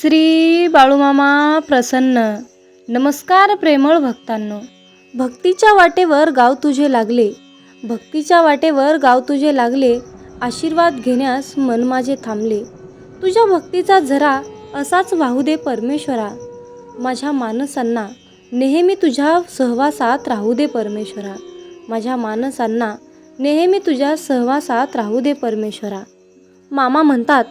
श्री बाळूमामा प्रसन्न. नमस्कार प्रेमळ भक्तांनो. भक्तीच्या वाटेवर गाव तुझे लागले. भक्तीच्या वाटेवर गाव तुझे लागले. आशीर्वाद घेण्यास मन माझे थांबले. तुझ्या भक्तीचा झरा असाच वाहू दे परमेश्वरा. माझ्या मानसांना नेहमी तुझ्या सहवासात राहू दे परमेश्वरा. माझ्या मानसांना नेहमी तुझ्या सहवासात राहू दे परमेश्वरा. मामा म्हणतात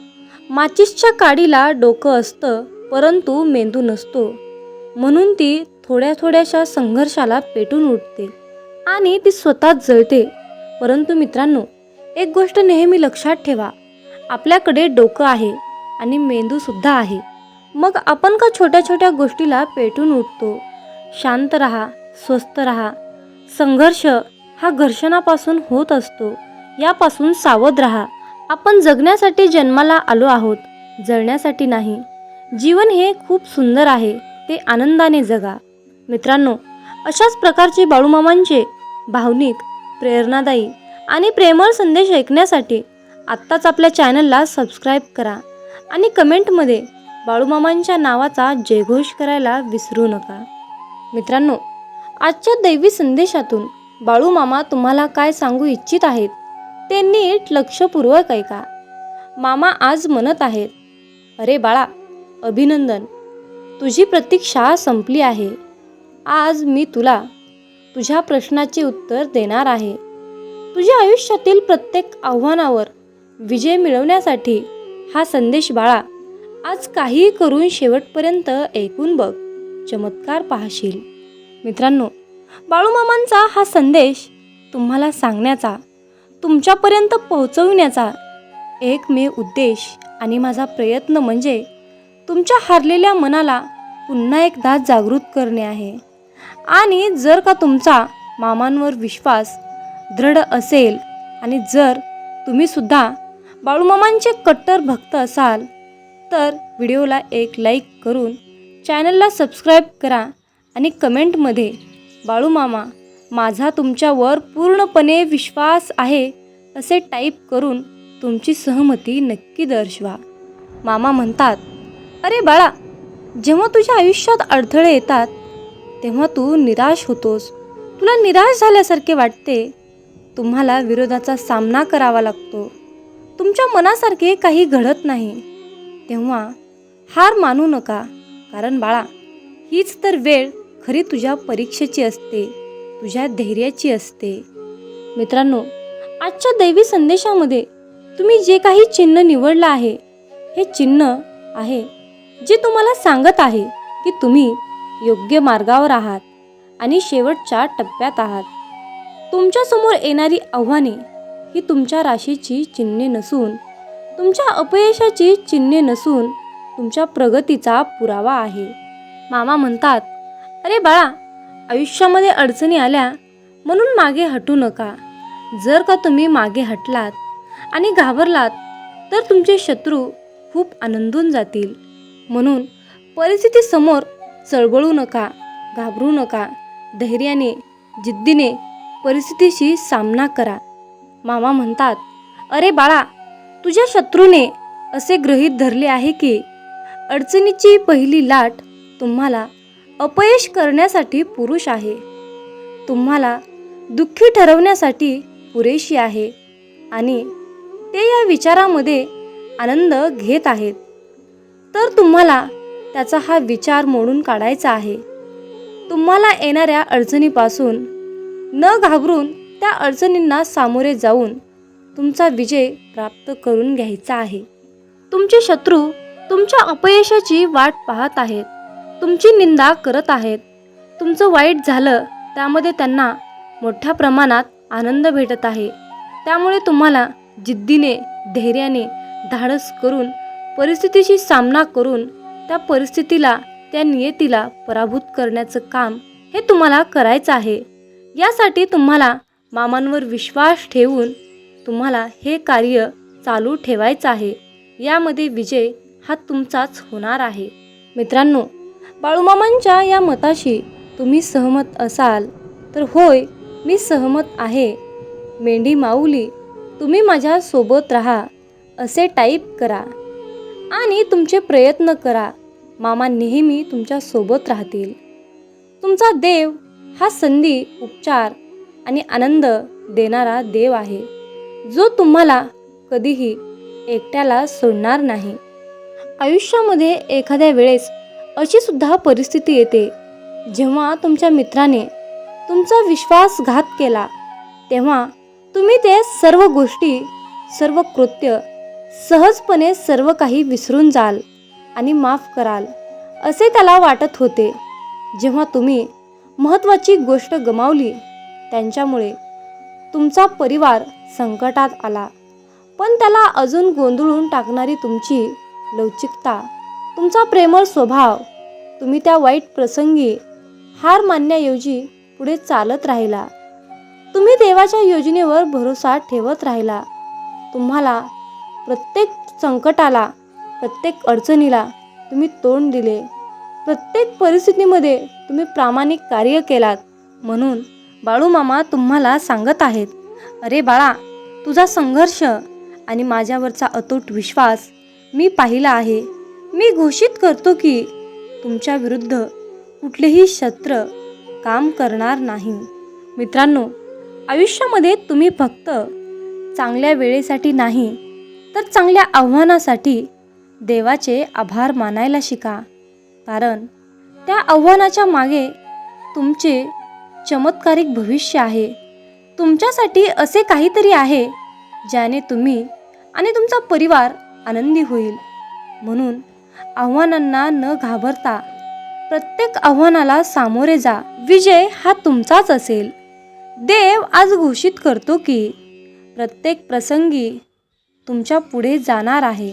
माचिसच्या काडीला डोकं असतं परंतु मेंदू नसतो. म्हणून ती थोड्या थोड्याशा संघर्षाला पेटून उठते आणि ती स्वतःच जळते. परंतु मित्रांनो एक गोष्ट नेहमी लक्षात ठेवा. आपल्याकडे डोकं आहे आणि मेंदूसुद्धा आहे. मग आपण का छोट्या छोट्या गोष्टीला पेटून उठतो? शांत रहा स्वस्थ रहा. संघर्ष हा घर्षणापासून होत असतो. यापासून सावध रहा. आपण जगण्यासाठी जन्माला आलो आहोत जळण्यासाठी नाही. जीवन हे खूप सुंदर आहे ते आनंदाने जगा. मित्रांनो अशाच प्रकारचे बाळूमामांचे भावनिक प्रेरणादायी आणि प्रेमळ संदेश ऐकण्यासाठी आत्ताच आपल्या चॅनलला सबस्क्राईब करा आणि कमेंटमध्ये बाळूमामांच्या नावाचा जयघोष करायला विसरू नका. मित्रांनो आजच्या दैवी संदेशातून बाळूमामा तुम्हाला काय सांगू इच्छित आहेत? ते नीट लक्षपूर्वक ऐका. मामा आज म्हणत आहेत अरे बाळा अभिनंदन. तुझी प्रतीक्षा संपली आहे. आज मी तुला तुझ्या प्रश्नाचे उत्तर देणार आहे. तुझ्या आयुष्यातील प्रत्येक आव्हानावर विजय मिळवण्यासाठी हा संदेश बाळा आज काही करून शेवटपर्यंत ऐकून बघ. चमत्कार पाहशील. मित्रांनो बाळूमामांचा हा संदेश तुम्हाला सांगण्याचा तुमच्यापर्यंत पोहोचविण्याचा एकमेव उद्देश आणि माझा प्रयत्न म्हणजे तुमच्या हारलेल्या मनाला पुन्हा एकदा जागृत करणे आहे. आणि जर का तुमचा मामांवर विश्वास दृढ असेल आणि जर तुम्ही सुद्धा बाळूमामांचे कट्टर भक्त असाल तर व्हिडिओला एक लाईक करून चॅनलला सबस्क्राईब करा आणि कमेंटमध्ये बाळूमामा माझा तुमच्यावर पूर्णपणे विश्वास आहे असे टाईप करून तुमची सहमती नक्की दर्शवा. मामा म्हणतात अरे बाळा जेव्हा तुझ्या आयुष्यात अडथळे येतात तेव्हा तू निराश होतोस. तुला निराश झाल्यासारखे वाटते. तुम्हाला विरोधाचा सामना करावा लागतो. तुमच्या मनासारखे काही घडत नाही. तेव्हा हार मानू नका कारण बाळा हीच तर वेळ खरी तुझ्या परीक्षेची असते. तुझ्या धैर्याची असते. मित्रांनो आजच्या दैवी संदेशामध्ये तुम्ही जे काही चिन्ह निवडलं आहे हे चिन्ह आहे जे तुम्हाला सांगत आहे की तुम्ही योग्य मार्गावर आहात आणि शेवटच्या टप्प्यात आहात. तुमच्यासमोर येणारी आव्हाने ही तुमच्या राशीची चिन्हे नसून तुमच्या अपयशाची चिन्हे नसून तुमच्या प्रगतीचा पुरावा आहे. मामा म्हणतात अरे बाळा आयुष्यामध्ये अडचणी आल्या म्हणून मागे हटू नका. जर का तुम्ही मागे हटलात आणि घाबरलात तर तुमचे शत्रू खूप आनंदून जातील. म्हणून परिस्थितीसमोर चळवळू नका घाबरू नका. धैर्याने जिद्दीने परिस्थितीशी सामना करा. मामा म्हणतात अरे बाळा तुझ्या शत्रूने असे गृहीत धरले आहे की अडचणीची पहिली लाट तुम्हाला अपयश करण्यासाठी पुरुष आहे. तुम्हाला दुःखी ठरवण्यासाठी पुरेशी आहे आणि ते या विचारामध्ये आनंद घेत आहेत. तर तुम्हाला त्याचा हा विचार मोडून काढायचा आहे. तुम्हाला येणाऱ्या अडचणीपासून न घाबरून त्या अडचणींना सामोरे जाऊन तुमचा विजय प्राप्त करून घ्यायचा आहे. तुमचे शत्रू तुमच्या अपयशाची वाट पाहत आहेत. तुमची निंदा करत आहेत. तुमचं वाईट झालं त्यामध्ये त्यांना मोठ्या प्रमाणात आनंद भेटत आहे. त्यामुळे तुम्हाला जिद्दीने धैर्याने धाडस करून परिस्थितीशी सामना करून त्या परिस्थितीला त्या नियतीला पराभूत करण्याचं काम हे तुम्हाला करायचं आहे. यासाठी तुम्हाला मामांवर विश्वास ठेवून तुम्हाला हे कार्य चालू ठेवायचं आहे. यामध्ये विजय हा तुमचाच होणार आहे. मित्रांनो बाळूमामांच्या या मताशी तुम्ही सहमत असाल तर होय मी सहमत आहे. मेंढी माऊली तुम्ही माझ्या सोबत राहा असे टाईप करा. आणि तुमचे प्रयत्न करा मामा नेहमी तुमच्यासोबत राहतील. तुमचा देव हा संधी उपचार आणि आनंद देणारा देव आहे जो तुम्हाला कधीही एकट्याला सोडणार नाही. आयुष्यामध्ये एखाद्या वेळेस अशी सुद्धा परिस्थिती येते. जेव्हा तुमच्या मित्राने तुमचा विश्वासघात केला तेव्हा तुम्ही ते सर्व गोष्टी सर्व कृत्य सहजपणे सर्व काही विसरून जाल आणि माफ कराल असे त्याला वाटत होते. जेव्हा तुम्ही महत्त्वाची गोष्ट गमावली त्यांच्यामुळे तुमचा परिवार संकटात आला. पण त्याला अजून गोंधळून टाकणारी तुमची लवचिकता तुमचा प्रेमळ स्वभाव तुम्ही त्या वाईट प्रसंगी हार मानण्याऐवजी पुढे चालत राहिला. तुम्ही देवाच्या योजनेवर भरोसा ठेवत राहिला. तुम्हाला प्रत्येक संकटाला प्रत्येक अडचणीला तुम्ही तोंड दिले. प्रत्येक परिस्थितीमध्ये तुम्ही प्रामाणिक कार्य केलात म्हणून बाळूमामा तुम्हाला सांगत आहेत. अरे बाळा तुझा संघर्ष आणि माझ्यावरचा अतूट विश्वास मी पाहिला आहे. मी घोषित करतो की तुमच्या विरुद्ध कुठलेही शस्त्र काम करणार नाही. मित्रांनो आयुष्यामध्ये तुम्ही फक्त चांगल्या वेळेसाठी नाही तर चांगल्या आव्हानासाठी देवाचे आभार मानायला शिका. कारण त्या आव्हानाच्या मागे तुमचे चमत्कारिक भविष्य आहे. तुमच्यासाठी असे काहीतरी आहे ज्याने तुम्ही आणि तुमचा परिवार आनंदी होईल. म्हणून आव्हानांना न घाबरता प्रत्येक आव्हानाला सामोरे जा. विजय हा तुमचाच असेल. देव आज घोषित करतो की प्रत्येक प्रसंगी तुमच्यापुढे जाणार आहे.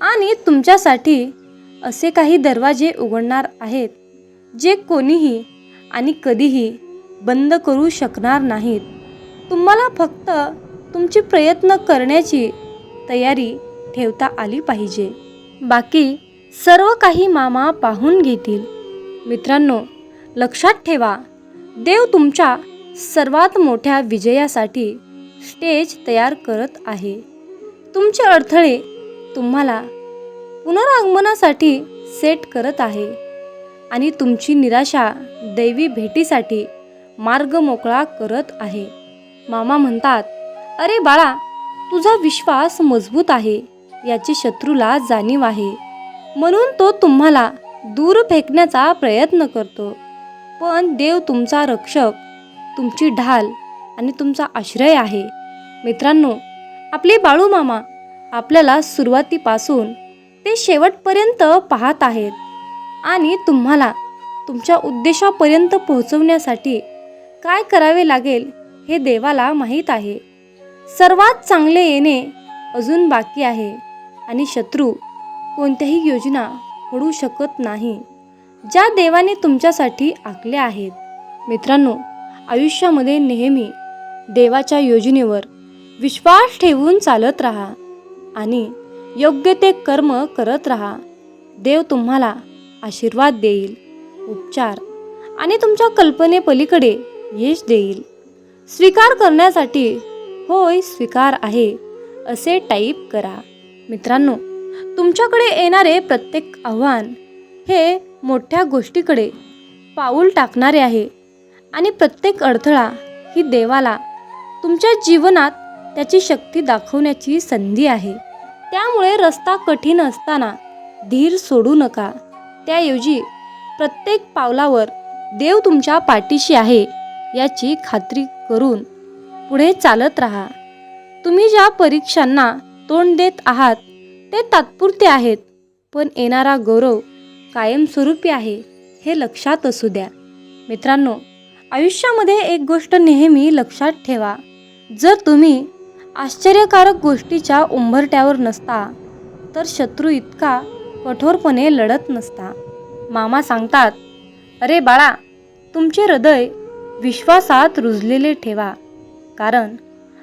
आणि तुमच्यासाठी असे काही दरवाजे उघडणार आहेत जे कोणीही आणि कधीही बंद करू शकणार नाहीत. तुम्हाला फक्त तुमचे प्रयत्न करण्याची तयारी ठेवता आली पाहिजे. बाकी सर्व काही मामा पाहून घेतील. मित्रांनो लक्षात ठेवा देव तुमच्या सर्वात मोठ्या विजयासाठी स्टेज तयार करत आहे. तुमचे अडथळे तुम्हाला पुनरागमनासाठी सेट करत आहे आणि तुमची निराशा दैवी भेटीसाठी मार्ग मोकळा करत आहे. मामा म्हणतात अरे बाळा तुझा विश्वास मजबूत आहे याची शत्रूला जाणीव आहे. म्हणून तो तुम्हाला दूर फेकण्याचा प्रयत्न करतो. पण देव तुमचा रक्षक तुमची ढाल आणि तुमचा आश्रय आहे. मित्रांनो आपले बाळूमामा आपल्याला सुरुवातीपासून ते शेवटपर्यंत पाहत आहेत आणि तुम्हाला तुमच्या उद्देशापर्यंत पोहोचवण्यासाठी काय करावे लागेल हे देवाला माहीत आहे. सर्वात चांगले येणे अजून बाकी आहे आणि शत्रू कोणत्याही योजना घडू शकत नाही ज्या देवाने तुमच्यासाठी आखल्या आहेत. मित्रांनो आयुष्यामध्ये नेहमी देवाच्या योजनेवर विश्वास ठेवून चालत राहा आणि योग्य ते कर्म करत राहा. देव तुम्हाला आशीर्वाद देईल उपचार आणि तुमच्या कल्पनेपलीकडे यश देईल. स्वीकार करण्यासाठी होय स्वीकार आहे असे टाईप करा. मित्रांनो तुमच्याकडे येणारे प्रत्येक आव्हान हे मोठ्या गोष्टीकडे पाऊल टाकणारे आहे. आणि प्रत्येक अडथळा ही देवाला तुमच्या जीवनात त्याची शक्ती दाखवण्याची संधी आहे. त्यामुळे रस्ता कठीण असताना धीर सोडू नका. त्याऐवजी प्रत्येक पावलावर देव तुमच्या पाठीशी आहे याची खात्री करून पुढे चालत राहा. तुम्ही ज्या परीक्षांना तोंड देत आहात ते तात्पुरते आहेत. पण येणारा गौरव कायमस्वरूपी आहे हे लक्षात असू द्या. मित्रांनो आयुष्यामध्ये एक गोष्ट नेहमी लक्षात ठेवा. जर तुम्ही आश्चर्यकारक गोष्टीच्या उंबरट्यावर नसता तर शत्रू इतका कठोरपणे लढत नसता. मामा सांगतात अरे बाळा तुमचे हृदय विश्वासात रुजलेले ठेवा कारण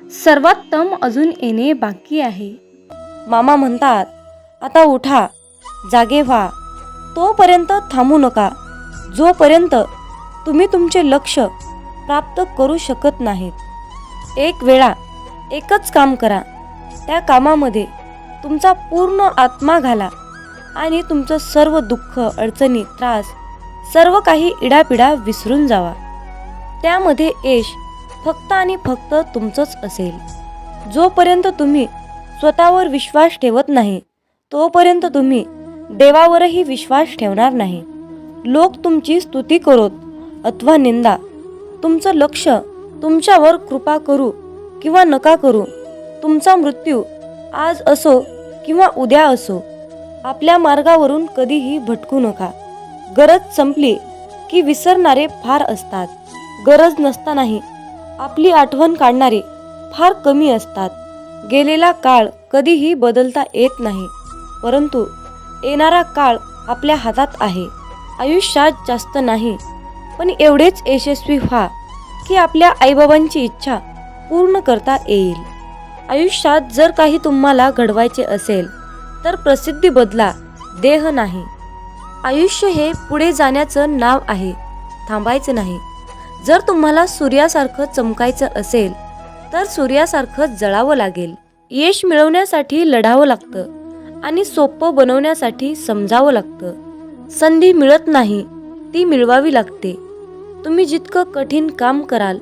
सर्वोत्तम अजून येणे बाकी आहे. मामा म्हणतात आता उठा जागे व्हा. तोपर्यंत थांबू नका. जोपर्यंत तुम्ही तुमचे लक्ष प्राप्त करू शकत नाहीत. एक वेळा एकच काम करा. त्या कामामध्ये तुमचा पूर्ण आत्मा घाला आणि तुमचं सर्व दुःख अडचणी त्रास सर्व काही इडापिडा विसरून जावा. त्यामध्ये यश फक्त आणि फक्त तुमचंच असेल. जोपर्यंत तुम्ही स्वतःवर विश्वास ठेवत नाही. तोपर्यंत तुम्ही देवावरही विश्वास ठेवणार नाही. लोक तुमची स्तुती करोत अथवा निंदा. तुमचं लक्ष तुमच्यावर कृपा करू किंवा नका करू. तुमचा मृत्यू आज असो किंवा उद्या असो आपल्या मार्गावरून कधीही भटकू नका. गरज संपली की विसरणारे फार असतात. गरज नसतानाही आपली आठवण काढणारे फार कमी असतात. गेलेला काळ कधीही बदलता येत नाही. परंतु येणारा काळ आपल्या हातात आहे. आयुष्यात जास्त नाही. पण एवढेच यशस्वी व्हा की आपल्या आईबाबांची इच्छा पूर्ण करता येईल. आयुष्यात जर काही तुम्हाला घडवायचे असेल तर प्रसिद्धी बदला देह नाही. आयुष्य हे पुढे जाण्याचं नाव आहे. थांबायचं नाही. जर तुम्हाला सूर्यासारखं चमकायचं असेल तर सूर्यासारखं जळावं लागेल. यश मिळवण्यासाठी लढावं लागतं आणि सोपं बनवण्यासाठी समजावं लागतं. संधी मिळत नाही ती मिळवावी लागते. तुम्ही जितकं कठीण काम कराल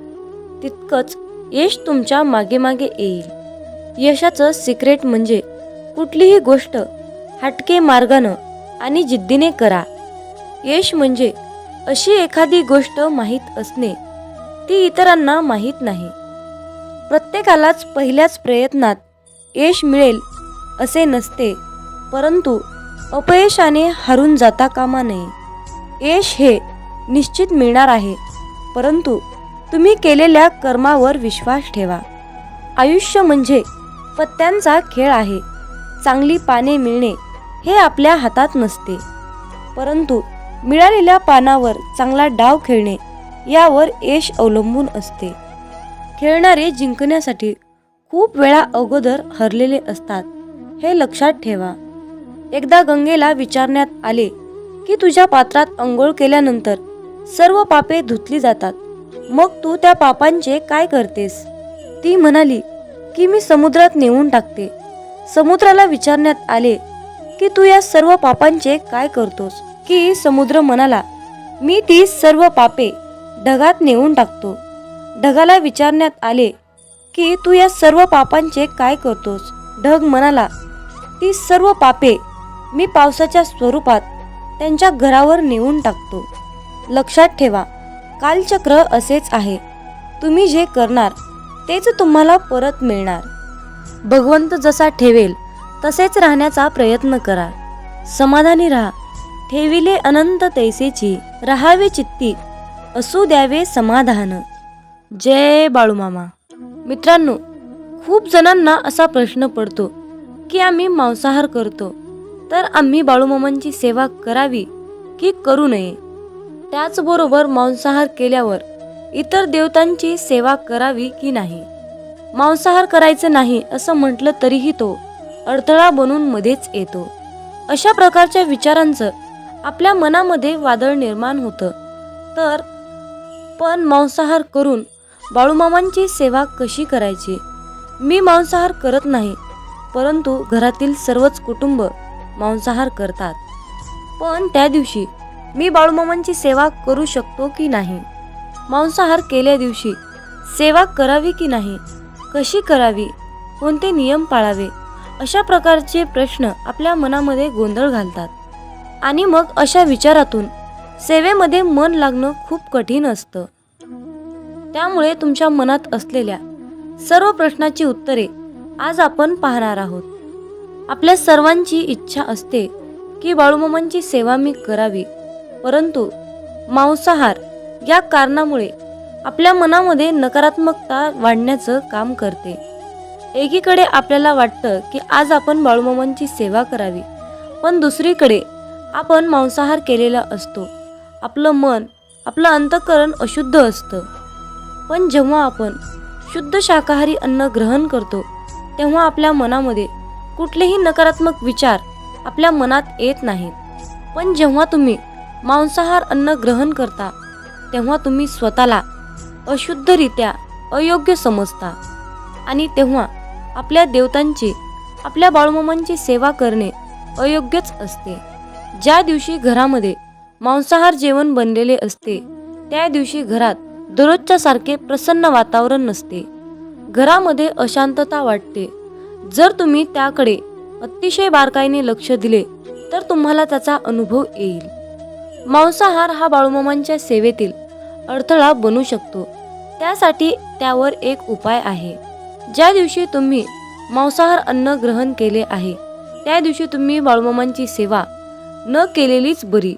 तितकंच यश तुमच्या मागे मागे येईल. यशाचं सिक्रेट म्हणजे कुठलीही गोष्ट हटके मार्गानं आणि जिद्दीने करा. यश म्हणजे अशी एखादी गोष्ट माहीत असणे ती इतरांना माहीत नाही. प्रत्येकालाच पहिल्याच प्रयत्नात यश मिळेल असे नसते. परंतु अपयशाने हारून जाता कामा नये. यश हे निश्चित मिळणार आहे. परंतु तुम्ही केलेल्या कर्मावर विश्वास ठेवा. आयुष्य म्हणजे पत्त्यांचा खेळ आहे. चांगली पाने मिळणे हे आपल्या हातात नसते. परंतु मिळालेल्या पानावर चांगला डाव खेळणे यावर यश अवलंबून असते. खेळणारे जिंकण्यासाठी खूप वेळा अगोदर हरलेले असतात. हे लक्षात ठेवा. एकदा गंगेला विचारण्यात आले की तुझ्या पात्रात अंघोळ केल्यानंतर सर्व पापे धुतली जातात. मग तू त्या पापांचे काय करतेस? ती म्हणाली की मी समुद्रात नेऊन टाकते. समुद्राला विचारण्यात आले की तू या सर्व पापांचे काय करतोस? की समुद्र म्हणाला मी ती सर्व पापे ढगात नेऊन टाकतो. ढगाला विचारण्यात आले की तू या सर्व पापांचे काय करतोस? ढग म्हणाला ती सर्व पापे मी पावसाच्या स्वरूपात त्यांच्या घरावर नेऊन टाकतो. लक्षात ठेवा कालचक्र असेच आहे. तुम्ही जे करणार तेच तुम्हाला परत मिळणार. भगवंत जसा ठेवेल तसेच राहण्याचा प्रयत्न करा. समाधानी राहा. ठेविले अनंत तैसेची राहावे चित्ती असू द्यावे समाधान. जय बाळूमामा मित्रांनो खूप जणांना असा प्रश्न पडतो की आम्ही मांसाहार करतो तर आम्ही बाळूमामांची सेवा करावी की करू नये? त्याचबरोबर मांसाहार केल्यावर इतर देवतांची सेवा करावी की नाही? मांसाहार करायचं नाही असं म्हटलं तरीही तो अडथळा बनून मध्येच येतो. अशा प्रकारच्या विचारांचं आपल्या मनामध्ये वादळ निर्माण होतं. तर पण मांसाहार करून बाळूमामांची सेवा कशी करायची? मी मांसाहार करत नाही परंतु घरातील सर्वच कुटुंब मांसाहार करतात. पण त्या दिवशी मी बाळूमामांची सेवा करू शकतो की नाही? मांसाहार केल्या दिवशी सेवा करावी की नाही? कशी करावी? कोणते नियम पाळावे? अशा प्रकारचे प्रश्न आपल्या मनामध्ये गोंधळ घालतात. आणि मग अशा विचारातून सेवेमध्ये मन लागणं खूप कठीण असतं. त्यामुळे तुमच्या मनात असलेल्या सर्व प्रश्नाची उत्तरे आज आपण पाहणार आहोत. आपल्या सर्वांची इच्छा असते की बाळूमामांची सेवा मी करावी परंतु मांसाहार या कारणामुळे आपल्या मनामध्ये नकारात्मकता वाढण्याचं काम करते. एकीकडे आपल्याला वाटतं की आज आपण बाळूमामांची सेवा करावी पण दुसरीकडे आपण मांसाहार केलेला असतो. आपलं मन आपलं अंतःकरण अशुद्ध असतं. पण जेव्हा आपण शुद्ध शाकाहारी अन्न ग्रहण करतो तेव्हा आपल्या मनामध्ये कुठलेही नकारात्मक विचार आपल्या मनात येत नाहीत. पण जेव्हा तुम्ही मांसाहार अन्न ग्रहण करता तेव्हा तुम्ही स्वतःला अशुद्धरित्या अयोग्य समजता आणि तेव्हा आपल्या देवतांची आपल्या बाळूमामांची सेवा करणे अयोग्यच असते. ज्या दिवशी घरामध्ये मांसाहार जेवण बनलेले असते त्या दिवशी घरात दररोजच्या सारखे प्रसन्न वातावरण नसते. घरामध्ये अशांतता वाटते. जर तुम्ही त्याकडे अतिशय बारकाईने लक्ष दिले तर तुम्हाला त्याचा अनुभव येईल. मांसाहार हा बाळूमामांच्या सेवेतील अडथळा बनू शकतो. त्यासाठी त्यावर एक उपाय आहे. ज्या दिवशी तुम्ही मांसाहार अन्न ग्रहण केले आहे त्या दिवशी तुम्ही बाळूमामांची सेवा न केलेलीच बरी.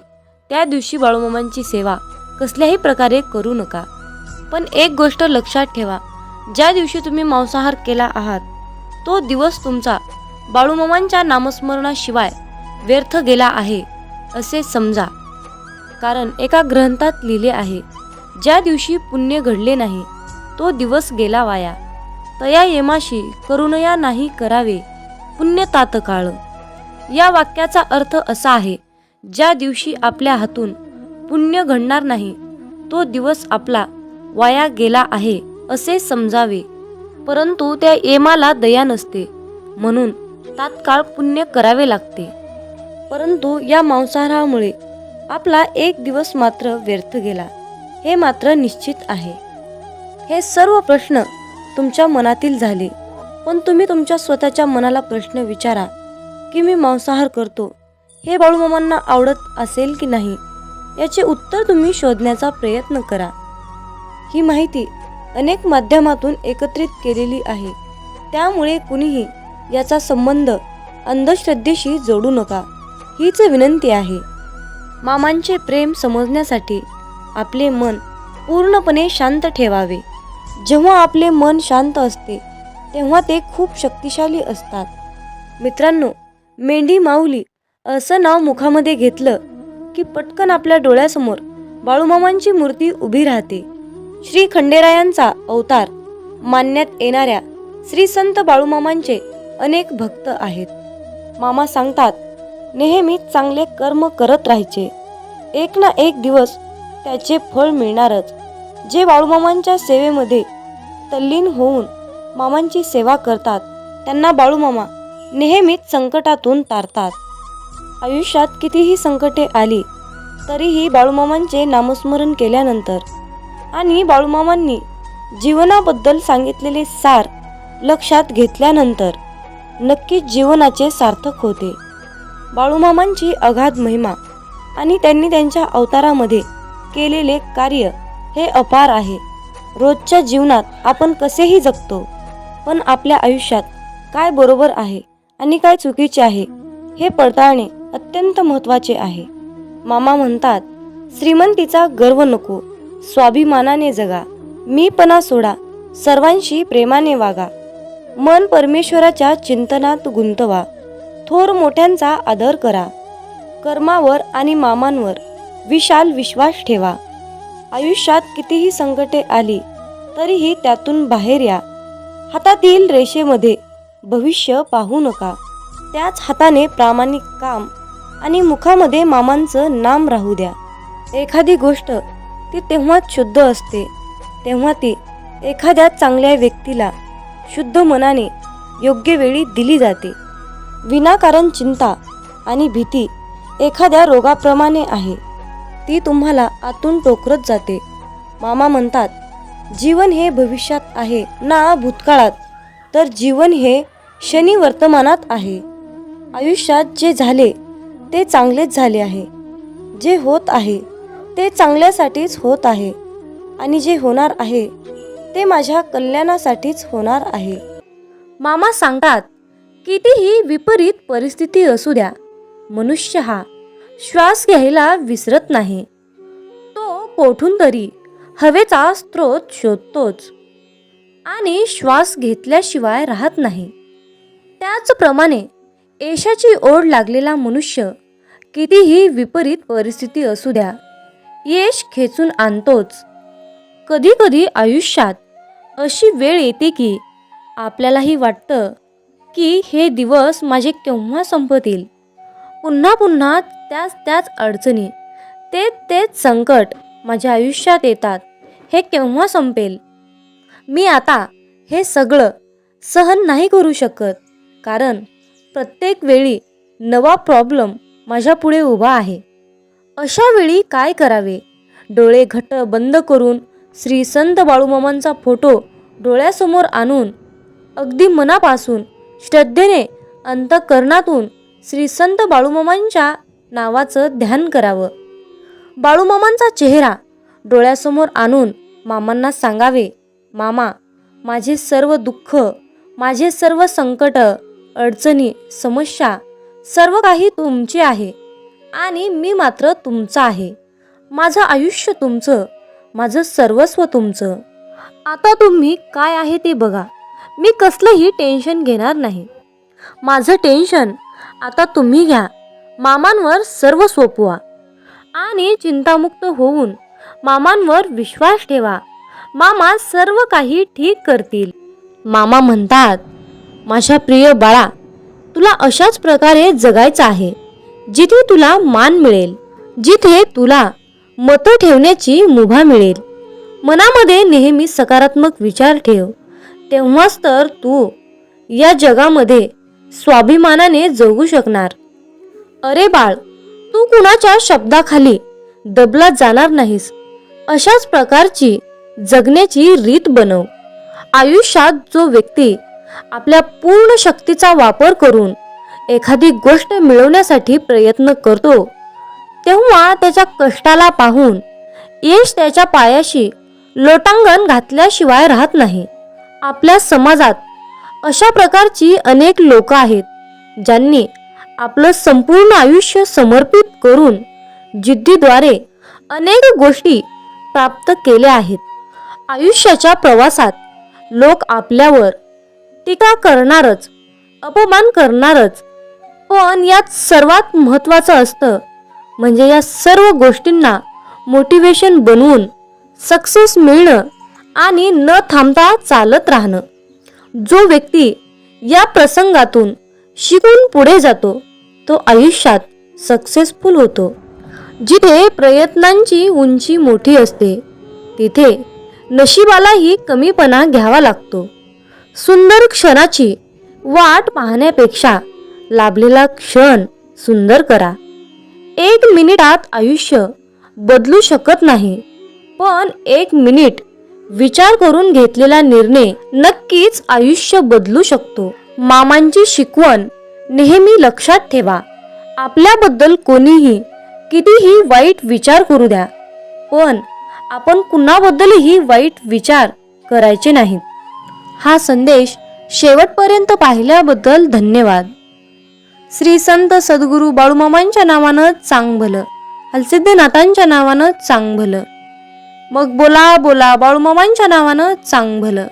त्या दिवशी बाळूमामांची सेवा कसल्याही प्रकारे करू नका. पण एक गोष्ट लक्षात ठेवा. ज्या दिवशी तुम्ही मांसाहार केला आहात तो दिवस तुमचा बाळूमामांच्या नामस्मरणाशिवाय व्यर्थ गेला आहे असे समजा. कारण एका ग्रंथात लिहिले आहे ज्या दिवशी पुण्य घडले नाही तो दिवस गेला वाया. तया येमाशी करुणया नाही करावे पुण्य तातकाळ या वाक्याचा अर्थ असा आहे ज्या दिवशी आपल्या हातून पुण्य घडणार नाही तो दिवस आपला वाया गेला आहे असे समजावे. परंतु त्या येमाला दया नसते. म्हणून तात्काळ पुण्य करावे लागते. परंतु या मांसाहारामुळे आपला एक दिवस मात्र व्यर्थ गेला. हे मात्र निश्चित आहे. हे सर्व प्रश्न तुमच्या मनातील झाले. पण तुम्ही तुमच्या स्वतःच्या मनाला प्रश्न विचारा की मी मांसाहार करतो. हे बाळूमामांना आवडत असेल की नाही? याचे उत्तर तुम्ही शोधण्याचा प्रयत्न करा. ही माहिती अनेक माध्यमातून एकत्रित केलेली आहे. त्यामुळे कुणीही याचा संबंध अंधश्रद्धेशी जोडू नका. हीच विनंती आहे. मामांचे प्रेम समजण्यासाठी आपले मन पूर्णपणे शांत ठेवावे. जेव्हा आपले मन शांत असते तेव्हा ते खूप शक्तिशाली असतात. मित्रांनो मेंढी माऊली असं नाव मुखामध्ये घेतलं की पटकन आपल्या डोळ्यासमोर बाळूमामांची मूर्ती उभी राहते. श्री खंडेरायांचा अवतार मानण्यात येणाऱ्या श्री संत बाळूमामांचे अनेक भक्त आहेत. मामा सांगतात नेहमी चांगले कर्म करत राहायचे. एक ना एक दिवस त्याचे फळ मिळणारच. जे बाळूमामांच्या सेवेमध्ये तल्लीन होऊन मामांची सेवा करतात त्यांना बाळूमामा नेहमीच संकटातून तारतात. आयुष्यात कितीही संकटे आली तरीही बाळूमामांचे नामस्मरण केल्यानंतर आणि बाळूमामांनी जीवनाबद्दल सांगितलेले सार लक्षात घेतल्यानंतर नक्कीच जीवनाचे सार्थक होते. बाळूमामांची अगाध महिमा आणि त्यांनी त्यांच्या अवतारामध्ये केलेले कार्य हे अपार आहे. रोजच्या जीवनात आपण कसेही जगतो पण आपल्या आयुष्यात काय बरोबर आहे आणि काय चुकीचे आहे हे पडताळणे अत्यंत महत्त्वाचे आहे. मामा म्हणतात श्रीमंतीचा गर्व नको स्वाभिमानाने जगा. मीपणा सोडा. सर्वांशी प्रेमाने वागा. मन परमेश्वराच्या चिंतनात गुंतवा. थोर मोठ्यांचा आदर करा. कर्मावर आणि मामांवर विशाल विश्वास ठेवा. आयुष्यात कितीही संकटे आली तरीही त्यातून बाहेर या. हातातील रेषेमध्ये. भविष्य पाहू नका. त्याच हाताने प्रामाणिक काम आणि मुखामध्ये मामांचं नाम राहू द्या. एखादी गोष्ट ती तेव्हाच शुद्ध असते. तेव्हा ती एखाद्या चांगल्या व्यक्तीला शुद्ध मनाने योग्य वेळी दिली जाते. विनाकारण चिंता आणि भीती एखाद्या रोगाप्रमाणे आहे. ती तुम्हाला आतून टोकरत जाते. मामा म्हणतात जीवन हे भविष्यात आहे ना भूतकाळात? तर जीवन हे शनी वर्तमानात आहे. आयुष्यात जे झाले ते चांगलेच झाले आहे. जे होत आहे ते चांगल्यासाठीच होत आहे. आणि जे होणार आहे ते माझ्या कल्याणासाठीच होणार आहे. मामा सांगतात कितीही विपरीत परिस्थिती असू द्या मनुष्य हा श्वास घ्यायला विसरत नाही. तो कोठून तरी हवेचा स्रोत शोधतोच आणि श्वास घेतल्याशिवाय राहत नाही. त्याचप्रमाणे यशाची ओढ लागलेला मनुष्य कितीही विपरीत परिस्थिती असू द्या यश खेचून आणतोच. कधी कधी आयुष्यात अशी वेळ येते की आपल्यालाही वाटतं की हे दिवस माझे केव्हा संपतील? पुन्हा पुन्हा त्याच त्याच अडचणी ते तेच संकट माझ्या आयुष्यात येतात. हे केव्हा संपेल? मी आता हे सगळं सहन नाही करू शकत कारण प्रत्येक वेळी नवा प्रॉब्लेम माझ्यापुढे उभा आहे. अशा वेळी काय करावे? डोळे घट्ट बंद करून श्री संत बाळूमामांचा फोटो डोळ्यासमोर आणून अगदी मनापासून श्रद्धेने अंतकरणातून श्री संत बाळूमामांच्या नावाचं ध्यान करावं. बाळूमामांचा चेहरा डोळ्यासमोर आणून मामांना सांगावे मामा माझे सर्व दुःख माझे सर्व संकट अडचणी समस्या सर्व काही तुमचे आहे. आणि मी मात्र तुमचं आहे. माझं आयुष्य तुमचं माझं सर्वस्व तुमचं. आता तुम्ही काय आहे ते बघा. मी कसलंही टेन्शन घेणार नाही. माझं टेन्शन आता तुम्ही घ्या. मामांवर सर्व सोपवा. आणि चिंतामुक्त होऊन मामांवर विश्वास ठेवा. मामा सर्व काही ठीक करतील. मामा म्हणतात माझ्या प्रिय बाळा तुला अशाच प्रकारे जगायचं आहे. जिथे तुला मान मिळेल जिथे तुला मतं ठेवण्याची मुभा मिळेल. मनामध्ये नेहमी सकारात्मक विचार ठेव. तेव्हाच तर तू या जगामध्ये स्वाभिमानाने जगू शकणार. अरे बाळ तू कुणाच्या शब्दाखाली दबला जाणार नाहीस. अशाच प्रकारची जगण्याची रीत बनव. आयुष्यात जो व्यक्ती आपल्या पूर्ण शक्तीचा वापर करून एखादी गोष्ट मिळवण्यासाठी प्रयत्न करतो. तेव्हा त्याच्या कष्टाला पाहून यश त्याच्या पायाशी लोटांगण घातल्याशिवाय राहत नाही. आपल्या समाजात अशा प्रकारची अनेक लोक आहेत ज्यांनी आपलं संपूर्ण आयुष्य समर्पित करून जिद्दीद्वारे अनेक गोष्टी प्राप्त केल्या आहेत. आयुष्याच्या प्रवासात लोक आपल्यावर टीका करणारच अपमान करणारच पण यात सर्वात महत्त्वाचं असतं म्हणजे या सर्व गोष्टींना मोटिवेशन बनवून सक्सेस मिळणं आणि न थांबता चालत राहणं. जो व्यक्ती या प्रसंगातून शिकून पुढे जातो तो आयुष्यात सक्सेसफुल होतो. जिथे प्रयत्नांची उंची मोठी असते तिथे नशिबालाही कमीपणा घ्यावा लागतो. सुंदर क्षणाची वाट पाहण्यापेक्षा लाभलेला क्षण सुंदर करा. एक मिनिटात आयुष्य बदलू शकत नाही. पण एक मिनिट विचार करून घेतलेला निर्णय नक्कीच आयुष्य बदलू शकतो. मामांची शिकवण नेहमी लक्षात ठेवा. आपल्याबद्दल कोणीही कितीही वाईट विचार करू द्या. पण आपण कुणाबद्दलही वाईट विचार करायचे नाहीत. हा संदेश शेवटपर्यंत पाहिल्याबद्दल धन्यवाद. श्री संत सद्गुरू बाळूमामांच्या नावानं चांग भलं हलसिद्धनाथांच्या नावानं चांग भलं मग बोला बोला बाळूमामांच्या नावानं चांग भलं